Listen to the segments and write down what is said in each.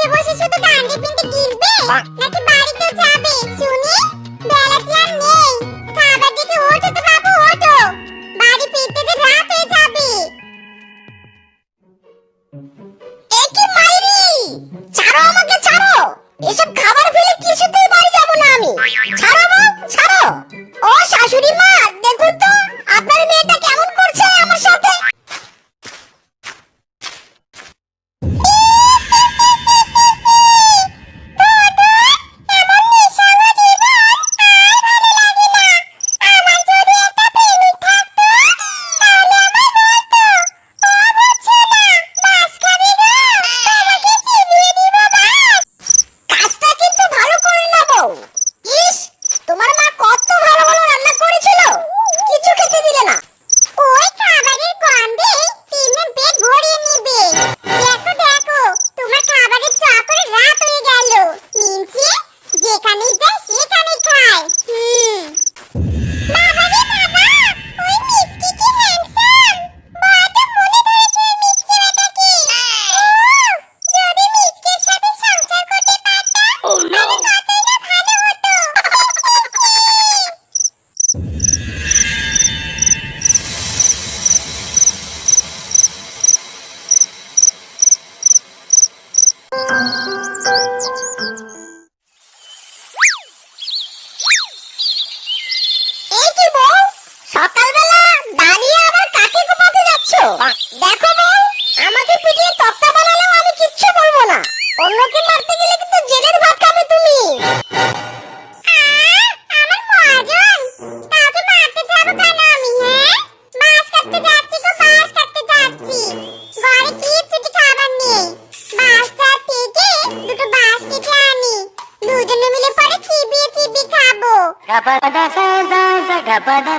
বসে বসে শুধু গান্ডি পিন্ডি গিলবে। নাকি বাড়িতে যাবে? শুনি বেলা আর নেই। খাবার দিকে ওঠো তো বাবু ওঠো। বাড়ি ফিরতে যে রাত হয়ে যাবে। একি মাইরি? ছাড়ো আমাকে ছাড়ো। এসব খাবার ফেলে কিছুতেই বাড়ি যাব না আমি। ছাড়ো বউ ছাড়ো। ও শাশুড়ি তোমার মা কত గపద స గపద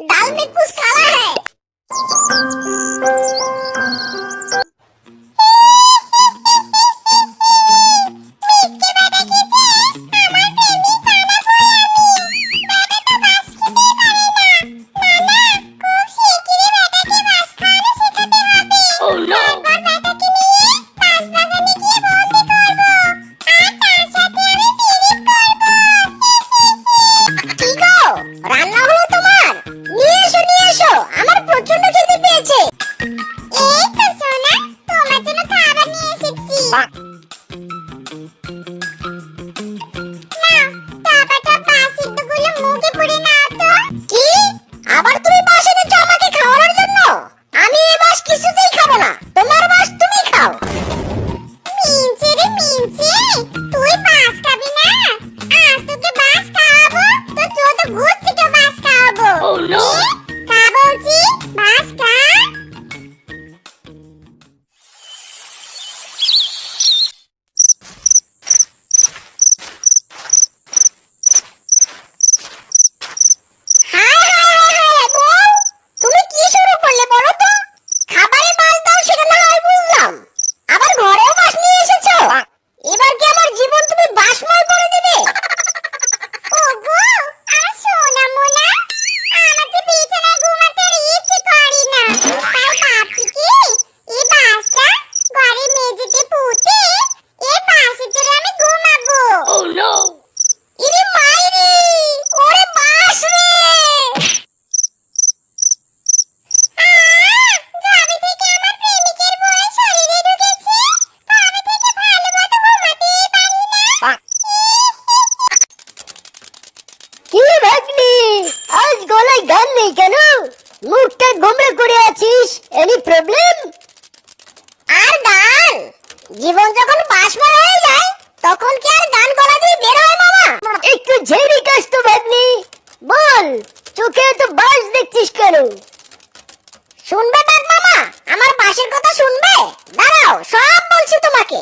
दाल में कुछ काला है। আমার নিয়ে এসো নিয়ে এসো। আমার প্রচণ্ড খিদে পেয়েছে। No! আজ গলায় গান নেই কেন? মুখটা গোমরা করে আছিস? এনি প্রবলেম আর গান জীবন যখন বাসময় হয়ে যায় তখন কি আর গান গলা দিয়ে বের হয় বাবা একটু ঝেড়ি কাজ তো ভাবনি বল চোখে তো বাস দেখছিস কেন? শুনবে তার মামা? আমার বাসের কথা শুনবে? দাঁড়াও সব বলছি তোমাকে।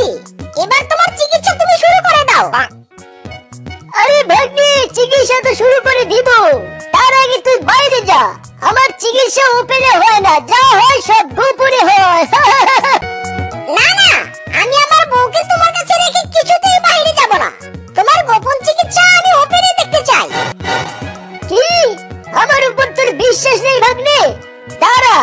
পেরেছি এবার তোমার চিকিৎসা তুমি শুরু করে দাও। আরে ভাগ্নি, চিকিৎসা তো শুরু করে দিব। তার আগে তুই বাইরে যা। আমার চিকিৎসা ওপেনে হয় না, যা হয় সব গোপনে হয়। না না, আমি আমার বউকে তোমার কাছে রেখে কিছুতেই বাইরে যাব না। তোমার গোপন চিকিৎসা আমি ওপেনে দেখতে চাই। কি? আমার উপর তোর বিশ্বাস নেই ভাগ্নি? দাঁড়া